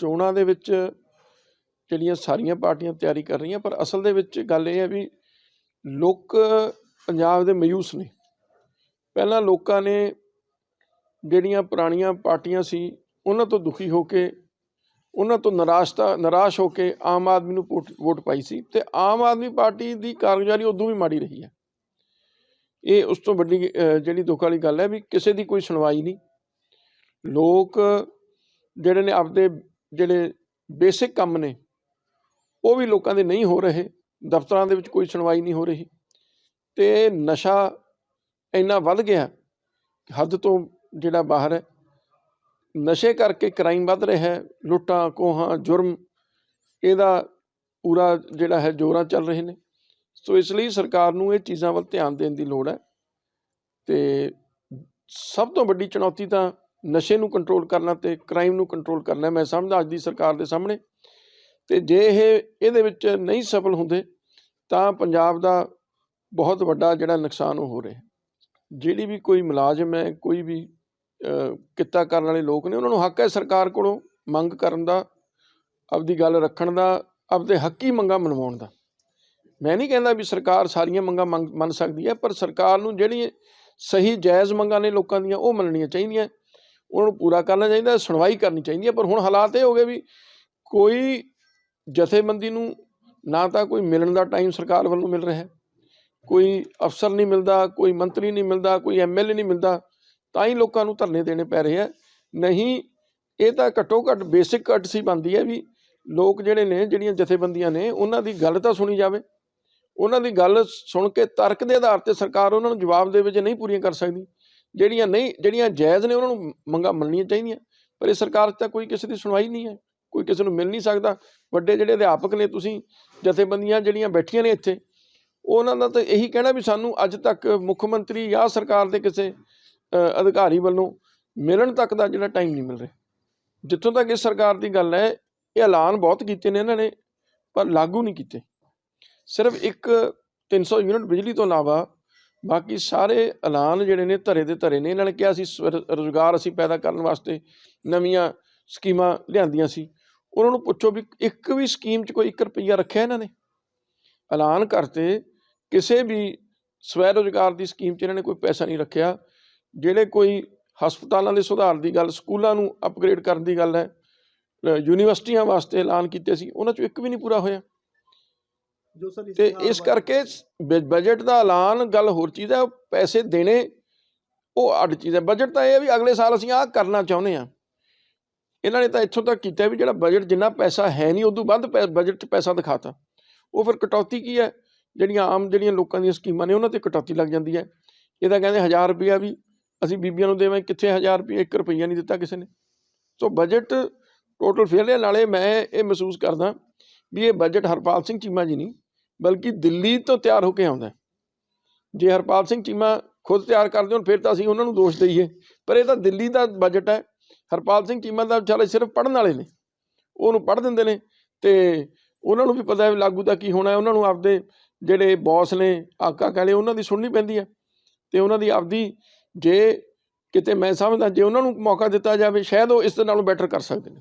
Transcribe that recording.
ਚੋਣਾਂ ਦੇ ਵਿੱਚ ਜਿਹੜੀਆਂ ਸਾਰੀਆਂ ਪਾਰਟੀਆਂ ਤਿਆਰੀ ਕਰ ਰਹੀਆਂ, ਪਰ ਅਸਲ ਦੇ ਵਿੱਚ ਗੱਲ ਇਹ ਹੈ ਵੀ ਲੋਕ ਪੰਜਾਬ ਦੇ ਮਯੂਸ ਨੇ। ਪਹਿਲਾਂ ਲੋਕਾਂ ਨੇ ਜਿਹੜੀਆਂ ਪੁਰਾਣੀਆਂ ਪਾਰਟੀਆਂ ਸੀ, ਉਹਨਾਂ ਤੋਂ ਦੁਖੀ ਹੋ ਕੇ, ਉਹਨਾਂ ਤੋਂ ਨਿਰਾਸ਼ਤਾ ਨਿਰਾਸ਼ ਹੋ ਕੇ ਆਮ ਆਦਮੀ ਨੂੰ ਵੋਟ ਵੋਟ ਪਾਈ ਸੀ ਤੇ ਆਮ ਆਦਮੀ ਪਾਰਟੀ ਦੀ ਕਾਰਗੁਜ਼ਾਰੀ ਉਦੋਂ ਵੀ ਮਾੜੀ ਰਹੀ ਹੈ। ਇਹ ਉਸ ਤੋਂ ਵੱਡੀ ਜਿਹੜੀ ਦੁੱਖ ਵਾਲੀ ਗੱਲ ਹੈ ਵੀ ਕਿਸੇ ਦੀ ਕੋਈ ਸੁਣਵਾਈ ਨਹੀਂ। ਲੋਕ ਜਿਹੜੇ ਨੇ ਆਪਦੇ ਜਿਹੜੇ ਬੇਸਿਕ ਕੰਮ ਨੇ, ਉਹ ਵੀ ਲੋਕਾਂ ਦੇ ਨਹੀਂ ਹੋ ਰਹੇ, ਦਫ਼ਤਰਾਂ ਦੇ ਵਿੱਚ ਕੋਈ ਸੁਣਵਾਈ ਨਹੀਂ ਹੋ ਰਹੀ ਤੇ ਨਸ਼ਾ ਇੰਨਾ ਵੱਧ ਗਿਆ, ਹੱਦ ਤੋਂ ਜਿਹੜਾ ਬਾਹਰ ਹੈ। ਨਸ਼ੇ ਕਰਕੇ ਕ੍ਰਾਈਮ ਵੱਧ ਰਿਹਾ ਹੈ, ਲੁੱਟਾਂ ਕੋਹਾਂ ਜੁਰਮ, ਇਹਦਾ ਪੂਰਾ ਜਿਹੜਾ ਹੈ ਜੋਰਾਂ ਚੱਲ ਰਹੇ ਨੇ। ਸੋ ਇਸ ਲਈ ਸਰਕਾਰ ਨੂੰ ਇਹ ਚੀਜ਼ਾਂ ਵੱਲ ਧਿਆਨ ਦੇਣ ਦੀ ਲੋੜ ਹੈ ਤੇ ਸਭ ਤੋਂ ਵੱਡੀ ਚੁਣੌਤੀ ਤਾਂ ਨਸ਼ੇ ਨੂੰ ਕੰਟਰੋਲ ਕਰਨਾ ਤੇ ਕ੍ਰਾਈਮ ਨੂੰ ਕੰਟਰੋਲ ਕਰਨਾ, ਮੈਂ ਸਮਝਦਾ ਅੱਜ ਦੀ ਸਰਕਾਰ ਦੇ ਸਾਹਮਣੇ। ਤੇ ਜੇ ਇਹ, ਇਹਦੇ ਵਿੱਚ ਨਹੀਂ ਸਫਲ ਹੁੰਦੇ, ਤਾਂ ਪੰਜਾਬ ਦਾ ਬਹੁਤ ਵੱਡਾ ਜਿਹੜਾ ਨੁਕਸਾਨ ਉਹ ਹੋ ਰਿਹਾ ਜਿਹੜੀ ਵੀ ਕੋਈ ਮੁਲਾਜ਼ਮ ਹੈ, ਕੋਈ ਵੀ ਕਿੱਤਾ ਕਰਨ ਵਾਲੇ ਲੋਕ ਨੇ, ਉਹਨਾਂ ਨੂੰ ਹੱਕ ਹੈ ਸਰਕਾਰ ਕੋਲੋਂ ਮੰਗ ਕਰਨ ਦਾ, ਆਪਦੀ ਗੱਲ ਰੱਖਣ ਦਾ, ਆਪਦੇ ਹੱਕੀ ਮੰਗਾਂ ਮਨਵਾਉਣ ਦਾ। ਮੈਂ ਨਹੀਂ ਕਹਿੰਦਾ ਵੀ ਸਰਕਾਰ ਸਾਰੀਆਂ ਮੰਗਾਂ ਮੰਗ- ਮੰਨ ਸਕਦੀ ਹੈ, ਪਰ ਸਰਕਾਰ ਨੂੰ ਜਿਹੜੀਆਂ ਸਹੀ ਜਾਇਜ਼ ਮੰਗਾਂ ਨੇ ਲੋਕਾਂ ਦੀਆਂ, ਉਹ ਮੰਨਣੀਆਂ ਚਾਹੀਦੀਆਂ। ਉਹਨਾਂ ਨੂੰ ਪੂਰਾ ਕਰਨਾ ਚਾਹੀਦਾ, ਸੁਣਵਾਈ ਕਰਨੀ ਚਾਹੀਦੀ ਹੈ, ਪਰ ਹੁਣ ਹਾਲਾਤ ਇਹ ਹੋ ਗਏ ਵੀ ਕੋਈ ਜਥੇਬੰਦੀ ਨੂੰ ਨਾ ਤਾਂ ਕੋਈ ਮਿਲਣ ਦਾ ਟਾਈਮ ਸਰਕਾਰ ਵੱਲੋਂ ਮਿਲ ਰਿਹਾ ਹੈ, ਕੋਈ ਅਫਸਰ ਨਹੀਂ ਮਿਲਦਾ, ਕੋਈ ਮੰਤਰੀ ਨਹੀਂ ਮਿਲਦਾ, ਕੋਈ ਐਮਐਲਏ ਨਹੀਂ ਮਿਲਦਾ, ਤਾਂ ਹੀ ਲੋਕਾਂ ਨੂੰ ਧਰਨੇ ਦੇਣੇ ਪੈ ਰਹੇ ਆ ਨਹੀਂ, ਇਹ ਤਾਂ ਘੱਟੋ ਘੱਟ ਬੇਸਿਕ ਕਟਸੀ ਬਣਦੀ ਹੈ ਵੀ ਲੋਕ ਜਿਹੜੇ ਨੇ, ਜਿਹੜੀਆਂ ਜਥੇਬੰਦੀਆਂ ਨੇ, ਉਹਨਾਂ ਦੀ ਗੱਲ ਤਾਂ ਸੁਣੀ ਜਾਵੇ। ਉਹਨਾਂ ਦੀ ਗੱਲ ਸੁਣ ਕੇ ਤਰਕ ਦੇ ਆਧਾਰ ਤੇ ਸਰਕਾਰ ਉਹਨਾਂ ਨੂੰ ਜਵਾਬ ਦੇ ਵਿੱਚ ਨਹੀਂ ਪੂਰੀਆਂ ਕਰ ਸਕਦੀ। ਜਿਹੜੀਆਂ ਨਹੀਂ, ਜਿਹੜੀਆਂ ਜਾਇਜ਼ ਨੇ ਉਹਨਾਂ ਨੂੰ ਮੰਗਾਂ ਮੰਨਣੀਆਂ ਚਾਹੀਦੀਆਂ। ਪਰ ਇਹ ਸਰਕਾਰ 'ਚ ਤਾਂ ਕੋਈ ਕਿਸੇ ਦੀ ਸੁਣਵਾਈ ਨਹੀਂ ਹੈ। ਕੋਈ ਕਿਸੇ ਨੂੰ ਮਿਲ ਨਹੀਂ ਸਕਦਾ। ਵੱਡੇ ਜਿਹੜੇ ਅਧਿਆਪਕ ਨੇ ਤੁਸੀਂ, ਜਥੇਬੰਦੀਆਂ ਜਿਹੜੀਆਂ ਬੈਠੀਆਂ ਨੇ ਇੱਥੇ, ਉਹਨਾਂ ਦਾ ਤਾਂ ਇਹੀ ਕਹਿਣਾ ਵੀ ਸਾਨੂੰ ਅੱਜ ਤੱਕ ਮੁੱਖ ਮੰਤਰੀ ਜਾਂ ਸਰਕਾਰ ਦੇ ਕਿਸੇ ਅਧਿਕਾਰੀ ਵੱਲੋਂ ਮਿਲਣ ਤੱਕ ਦਾ ਜਿਹੜਾ ਟਾਈਮ ਨਹੀਂ ਮਿਲ ਰਿਹਾ। ਜਿੱਥੋਂ ਤੱਕ ਇਸ ਸਰਕਾਰ ਦੀ ਗੱਲ ਹੈ, ਇਹ ਐਲਾਨ ਬਹੁਤ ਕੀਤੇ ਨੇ ਇਹਨਾਂ ਨੇ, ਪਰ ਲਾਗੂ ਨਹੀਂ ਕੀਤੇ। ਸਿਰਫ ਇੱਕ 300 ਯੂਨਿਟ ਬਿਜਲੀ ਤੋਂ ਇਲਾਵਾ ਬਾਕੀ ਸਾਰੇ ਐਲਾਨ ਜਿਹੜੇ ਨੇ ਧਰੇ ਦੇ ਧਰੇ ਨੇ। ਇਹਨਾਂ ਨੇ ਕਿਹਾ ਸੀ ਰੋਜ਼ਗਾਰ ਅਸੀਂ ਪੈਦਾ ਕਰਨ ਵਾਸਤੇ ਨਵੀਆਂ ਸਕੀਮਾਂ ਲਿਆਂਦੀਆਂ ਸੀ। ਉਹਨਾਂ ਨੂੰ ਪੁੱਛੋ ਵੀ ਇੱਕ ਵੀ ਸਕੀਮ 'ਚ ਕੋਈ 1 ਰੁਪਈਆ ਰੱਖਿਆ ਇਹਨਾਂ ਨੇ? ਐਲਾਨ ਕਰਤੇ ਕਿਸੇ ਵੀ ਸਵੈ ਰੋਜ਼ਗਾਰ ਦੀ ਸਕੀਮ 'ਚ ਇਹਨਾਂ ਨੇ ਕੋਈ ਪੈਸਾ ਨਹੀਂ ਰੱਖਿਆ। ਜਿਹੜੇ ਕੋਈ ਹਸਪਤਾਲਾਂ ਦੇ ਸੁਧਾਰ ਦੀ ਗੱਲ, ਸਕੂਲਾਂ ਨੂੰ ਅਪਗ੍ਰੇਡ ਕਰਨ ਦੀ ਗੱਲ ਹੈ ਯੂਨੀਵਰਸਿਟੀਆਂ ਵਾਸਤੇ ਐਲਾਨ ਕੀਤੇ ਸੀ, ਉਹਨਾਂ 'ਚੋਂ ਇੱਕ ਵੀ ਨਹੀਂ ਪੂਰਾ ਹੋਇਆ। ਤੇ ਇਸ ਕਰਕੇ ਬਜਟ ਦਾ ਐਲਾਨ ਗੱਲ ਹੋਰ ਚੀਜ਼ ਹੈ ਪੈਸੇ ਦੇਣੇ ਉਹ ਅੱਡ ਚੀਜ਼ ਹੈ। ਬਜਟ ਤਾਂ ਇਹ ਹੈ ਵੀ ਅਗਲੇ ਸਾਲ ਅਸੀਂ ਆਹ ਕਰਨਾ ਚਾਹੁੰਦੇ ਹਾਂ। ਇਹਨਾਂ ਨੇ ਤਾਂ ਇੱਥੋਂ ਤੱਕ ਕੀਤਾ ਵੀ ਜਿਹੜਾ ਬਜਟ ਜਿੰਨਾ ਪੈਸਾ ਹੈ ਨਹੀਂ ਉਦੋਂ ਵੱਧ ਬਜਟ 'ਚ ਪੈਸਾ ਦਿਖਾਤਾ। ਉਹ ਫਿਰ ਕਟੌਤੀ ਕੀ ਹੈ? ਜਿਹੜੀਆਂ ਆਮ ਜਿਹੜੀਆਂ ਲੋਕਾਂ ਦੀਆਂ ਸਕੀਮਾਂ ਨੇ ਉਹਨਾਂ ਤੇ ਕਟੌਤੀ ਲੱਗ ਜਾਂਦੀ ਹੈ। ਇਹ ਤਾਂ ਕਹਿੰਦੇ 1000 ਰੁਪਇਆ ਵੀ ਅਸੀਂ ਬੀਬੀਆਂ ਨੂੰ ਦੇਵਾਂ ਕਿੱਥੇ 1000 ਰੁਪਇਆ 1 ਰੁਪਈਆ ਨਹੀਂ ਦਿੱਤਾ ਕਿਸੇ ਨੇ। ਸੋ ਬਜਟ ਟੋਟਲ ਫੇਲ ਹੈ ਨਾਲੇ ਮੈਂ ਇਹ ਮਹਿਸੂਸ ਕਰਦਾ ਵੀ ਇਹ ਬਜਟ ਹਰਪਾਲ ਸਿੰਘ ਚੀਮਾ ਜੀ ਨਹੀਂ। ਬਲਕਿ ਦਿੱਲੀ ਤੋਂ ਤਿਆਰ ਹੋ ਕੇ ਆਉਂਦਾ ਜੇ ਹਰਪਾਲ ਸਿੰਘ ਚੀਮਾ ਖੁਦ ਤਿਆਰ ਕਰਦੇ ਹੋਣ, ਫਿਰ ਤਾਂ ਅਸੀਂ ਉਹਨਾਂ ਨੂੰ ਦੋਸ਼ ਦਈਏ। ਪਰ ਇਹ ਤਾਂ ਦਿੱਲੀ ਦਾ ਬਜਟ ਹੈ। ਹਰਪਾਲ ਸਿੰਘ ਚੀਮਾ ਦਾ ਵਿਚਾਰੇ ਸਿਰਫ ਪੜਨ ਵਾਲੇ ਨੇ। ਉਹਨੂੰ ਪੜ ਦਿੰਦੇ ਨੇ ਤੇ ਉਹਨਾਂ ਨੂੰ ਵੀ ਪਤਾ ਹੈ ਵੀ ਲਾਗੂ ਦਾ ਕੀ ਹੋਣਾ ਹੈ। ਉਹਨਾਂ ਨੂੰ ਆਪਦੇ ਜਿਹੜੇ ਬੌਸ ਨੇ, ਆਕਾ ਕਾਲੇ ਉਹਨਾਂ ਦੀ ਸੁਣਨੀ ਪੈਂਦੀ ਹੈ। ਤੇ ਉਹਨਾਂ ਦੀ ਆਪਦੀ ਜੇ ਕਿਤੇ ਮੈਂ ਸਮਝਦਾ, ਜੇ ਉਹਨਾਂ ਨੂੰ ਮੌਕਾ ਦਿੱਤਾ ਜਾਵੇ, ਸ਼ਾਇਦ ਉਹ ਇਸ ਦੇ ਨਾਲੋਂ ਬੈਟਰ ਕਰ ਸਕਦੇ ਨੇ।